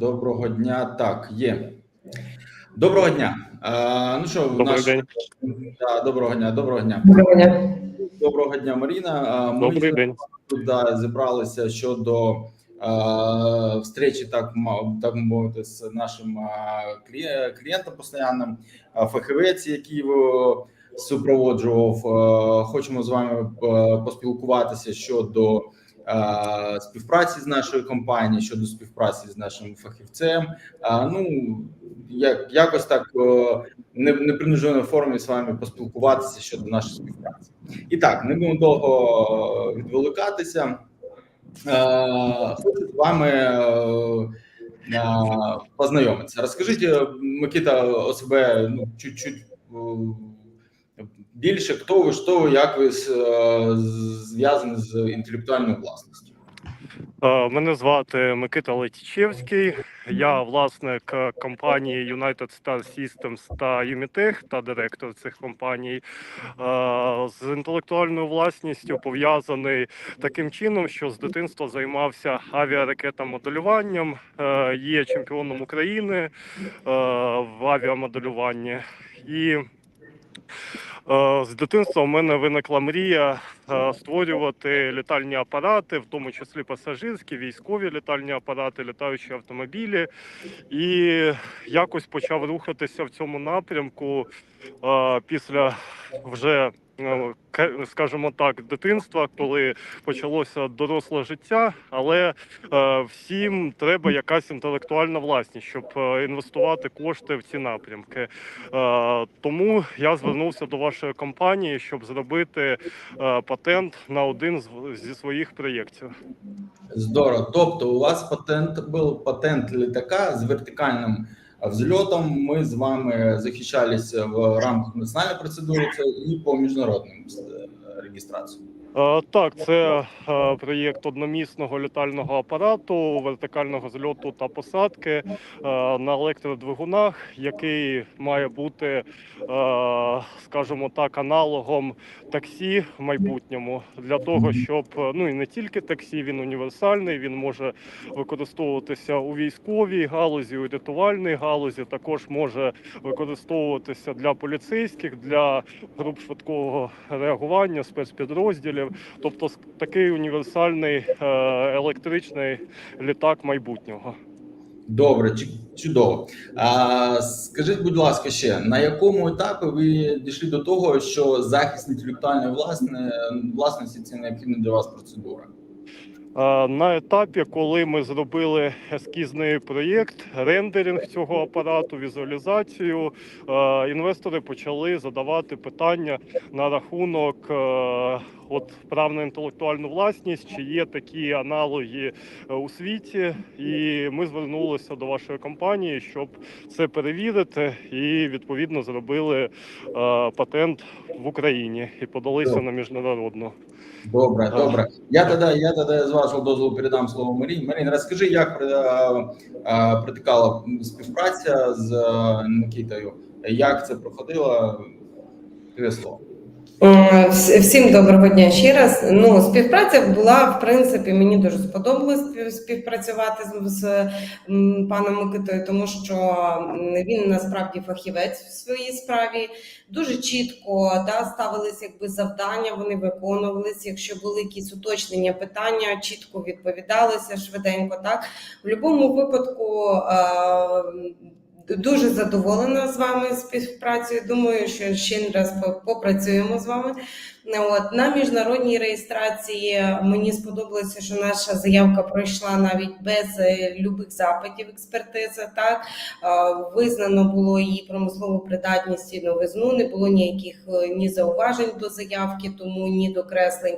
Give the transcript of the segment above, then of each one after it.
Доброго дня. Так, є. Доброго дня. А, ну що, Добрий наш... день. Да, доброго дня, доброго дня. Доброго дня. Доброго дня, Маріна. Ми Добрий день. тут да, зібралися щодо а, встречі, так, так мовити, з нашим клієнтом постоянним, а, фахівець, який супроводжував. Хочемо з вами поспілкуватися щодо співпраці з нашою компанією, щодо співпраці з нашим фахівцем. Ну, як, якось так е, не непринуженій формі з вами поспілкуватися щодо нашої співпраці. І так, не будемо довго відволікатися. Е, Хочу з вами е, е, познайомитися. Розкажіть, е, Микита, о себе ну, чуть-чуть е, більше, хто ви, що ви, як ви е, зв'язані з інтелектуальною власністю. Е, Мене звати Микита Летічевський. Я власник е, компанії United Star Systems та Umitech та директор цих компаній. З інтелектуальною власністю пов'язаний таким чином, що з дитинства займався авіаракетомоделюванням, є чемпіоном України в авіамоделюванні. І З дитинства у мене виникла мрія е, створювати літальні апарати, в тому числі пасажирські, військові літальні апарати, літаючі автомобілі. І якось почав рухатися в цьому напрямку е, після вже. Е, Скажімо так, дитинства, коли почалося доросле життя, але е, всім треба якась інтелектуальна власність, щоб е, інвестувати кошти в ці напрямки. Тому я звернувся до вашої компанії, щоб зробити патент на один зі своїх проєктів. Здорово. Тобто, у вас патент був патент літака з вертикальним взльотом. Ми з вами захищалися в рамках національної процедури це і по міжнародним регістраціям. реєстраціям. Е, Так, це е, проєкт одномісного літального апарату, вертикального зльоту та посадки е, на електродвигунах, який має бути, скажімо так, аналогом таксі в майбутньому для того, щоб ну і не тільки таксі, він універсальний, він може використовуватися у військовій галузі, у рятувальній галузі. Також може використовуватися для поліцейських, для груп швидкого реагування, спецпідрозділів. Тобто такий універсальний е, електричний літак майбутнього. Добре, чудово. А, скажіть, будь ласка, ще на якому етапі ви дійшли до того, що захист інтелектуальної власне, власності це необхідна для вас процедура? На етапі, коли ми зробили ескізний проєкт, рендеринг цього апарату, візуалізацію, е, інвестори почали задавати питання на рахунок е, от прав на інтелектуальну власність, чи є такі аналоги е, у світі. І ми звернулися до вашої компанії, щоб це перевірити, і відповідно зробили е, патент в Україні і подалися Добре. на міжнародну. Добре, А. добре. Я тоді, я тоді з вашого дозволу передам слово Маріні. Маріна, розкажи, як е, протикала співпраця з Микитою, як це проходило? Твоє слово. Вс- Всім доброго дня ще раз. Ну, співпраця була, в принципі, мені дуже сподобалось спів- співпрацювати з, з паном Микитою, тому що він насправді фахівець в своїй справі. Дуже чітко да, ставились якби завдання, вони виконувалися. Якщо були якісь уточнення питання, чітко відповідалися швиденько. Так в будь-якому випадку. Е, Дуже задоволена з вами співпрацею. Думаю, що ще не раз попрацюємо з вами. От на міжнародній реєстрації мені сподобалося, що наша заявка пройшла навіть без е, любих запитів експертизи. Так Е, визнано було її промислову придатність і новизну, не було ніяких е, ні зауважень до заявки, тому ні докреслень.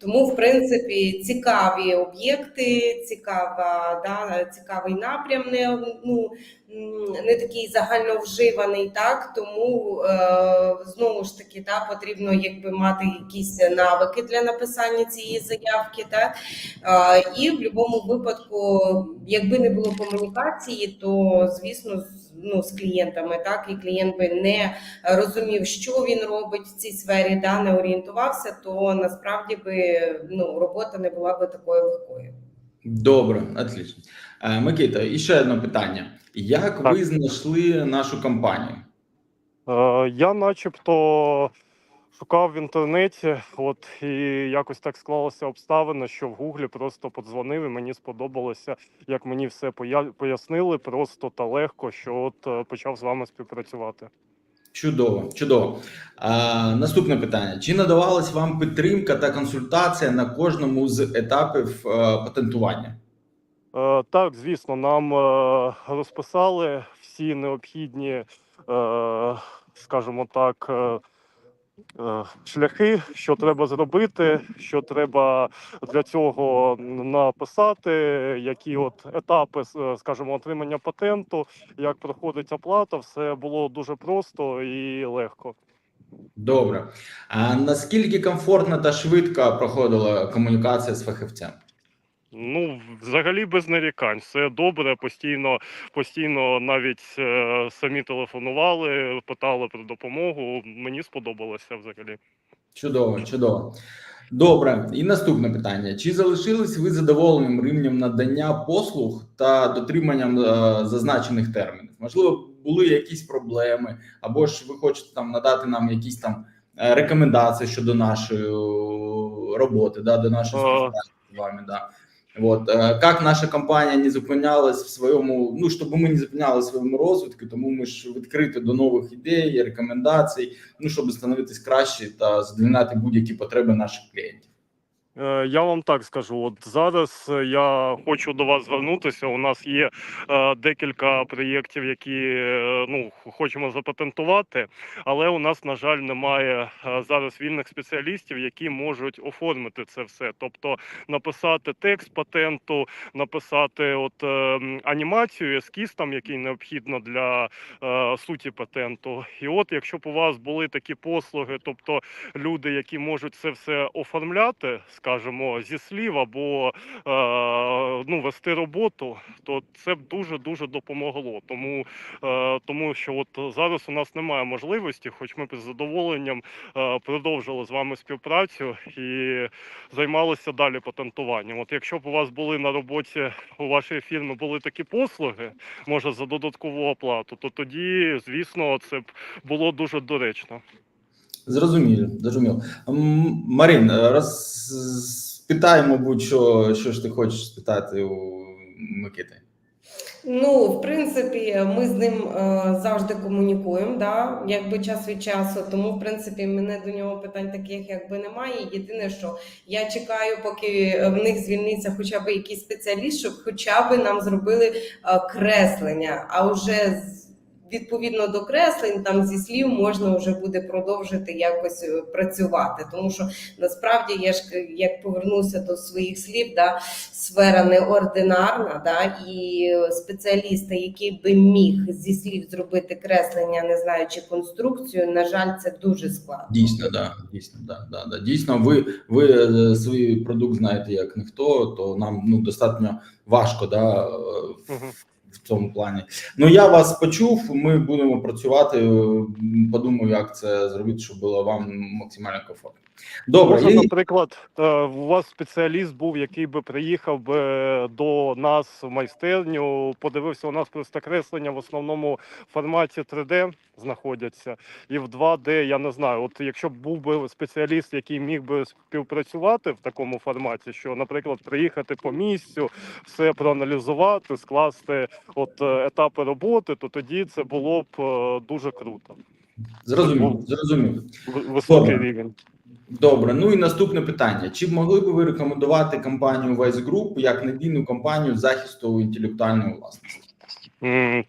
Тому, в принципі, цікаві об'єкти, цікава, да, цікавий напрям. Не, ну, не такий загальновживаний, так тому е, знову ж таки да, потрібно якби мати якісь навики для написання цієї заявки. Так і в будь-якому випадку, якби не було комунікації, то звісно. з- Ну, з клієнтами, так і клієнт би не розумів, що він робить в цій сфері, да, не орієнтувався, то насправді би ну робота не була би такою легкою. Добре, отлично. Е, Микита, і ще одне питання: як Так. ви знайшли нашу компанію? Е, Я начебто шукав в інтернеті, от і якось так склалося обставини, що в Гуглі просто подзвонив і мені сподобалося, як мені все пояснили просто та легко, що от е, почав з вами співпрацювати. Чудово, чудово. А, наступне питання: чи надавалась вам підтримка та консультація на кожному з етапів е, патентування? Е, Так, звісно, нам розписали всі необхідні, скажімо так, шляхи, що треба зробити, що треба для цього написати, які от етапи, скажімо, отримання патенту, як проходить оплата, все було дуже просто і легко. Добре. А наскільки комфортно та швидко проходила комунікація з фахівцем? Ну, взагалі без нарікань, все добре. Постійно, постійно навіть е, самі телефонували, питали про допомогу. Мені сподобалося взагалі. Чудово, чудово. Добре, і наступне питання: чи залишились ви задоволеним рівнем надання послуг та дотриманням е, зазначених термінів? Можливо, були якісь проблеми, або ж ви хочете там надати нам якісь там е, рекомендації щодо нашої е, роботи, да, до нашої Е. співпраці з вами. Да. Вот, э, как наша компанія не зупинялась в своєму, ну щоб ми не зупинялися своєму розвитку, тому ми ж відкриті до нових ідей, рекомендацій, ну щоб становитись краще та задовільняти будь-які потреби наших клієнтів. Е, Я вам так скажу. От зараз е, я хочу до вас звернутися. У нас є е, декілька проєктів, які е, ну хочемо запатентувати, але у нас, на жаль, немає е, зараз вільних спеціалістів, які можуть оформити це все. Тобто написати текст патенту, написати от е, анімацію, ескіз там, який необхідно для е, суті патенту. І от, якщо б у вас були такі послуги, тобто люди, які можуть це все оформляти, скажімо, зі слів або е, ну, вести роботу, то це б дуже дуже допомогло. Тому, е, тому що от зараз у нас немає можливості, хоч ми з задоволенням е, продовжили з вами співпрацю і займалися далі патентуванням. От якщо б у вас були на роботі у вашої фірми були такі послуги, може за додаткову оплату, то тоді, звісно, це б було дуже доречно. Зрозуміло, зрозуміло. Марин, е, роз мабуть, що, що ж ти хочеш спитати у Микити. Ну, в принципі, ми з ним е, завжди комунікуємо, да, якби час від часу. Тому, в принципі, мене до нього питань таких якби немає. Єдине, що я чекаю, поки в них звільниться хоча б якийсь спеціаліст, щоб хоча б нам зробили е, креслення. А вже з- відповідно до креслень, там зі слів можна вже буде продовжити якось е, працювати. Тому що насправді я ж як повернуся до своїх слів, да, сфера неординарна, да, і спеціаліста, який би міг зі слів зробити креслення, не знаючи конструкцію, на жаль, це дуже складно. Дійсно, да, дійсно, да, да, да. Дійсно, ви, ви е, свій продукт знаєте як ніхто, то нам ну достатньо важко, да, е, в цьому плані. Ну я вас почув. Ми будемо працювати. Подумаю, як це зробити, щоб було вам максимально комфортно. Добре, Може, і- наприклад, е, у вас спеціаліст був, який би приїхав би до нас в майстерню, подивився у нас просто креслення в основному форматі 3D знаходяться, і в 2D, я не знаю. От якщо б був би спеціаліст, який міг би співпрацювати в такому форматі, що, наприклад, приїхати по місцю, все проаналізувати, скласти от е, етапи роботи, то тоді це було б е, дуже круто. зрозумів, зрозумів. Високий Добре. рівень. Добре, ну і наступне питання: чи могли б ви рекомендувати компанію Vice Group як надійну компанію захисту інтелектуальної власності?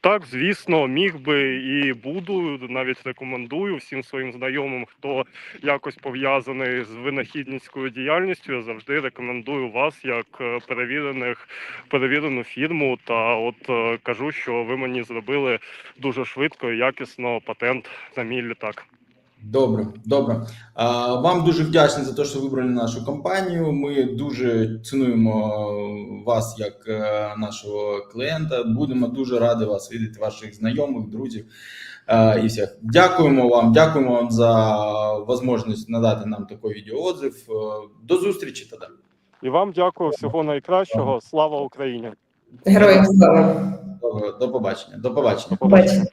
Так, звісно, міг би і буду. Навіть рекомендую всім своїм знайомим, хто якось пов'язаний з винахідницькою діяльністю. Я завжди рекомендую вас як е, перевірених перевірену фірму. Та от е, кажу, що ви мені зробили дуже швидко і якісно патент на мій літак. Добре, добре. Вам дуже вдячні за те, що вибрали нашу компанію. Ми дуже цінуємо вас як е, нашого клієнта. Будемо дуже раді вас видіти, ваших знайомих, друзів е, і всіх. Дякуємо вам, дякуємо вам за можливість надати нам такий відеоотзив. Е, До зустрічі тоді. І вам дякую всього найкращого. Слава Україні! Героям слава. До, до побачення. До побачення. До побачення.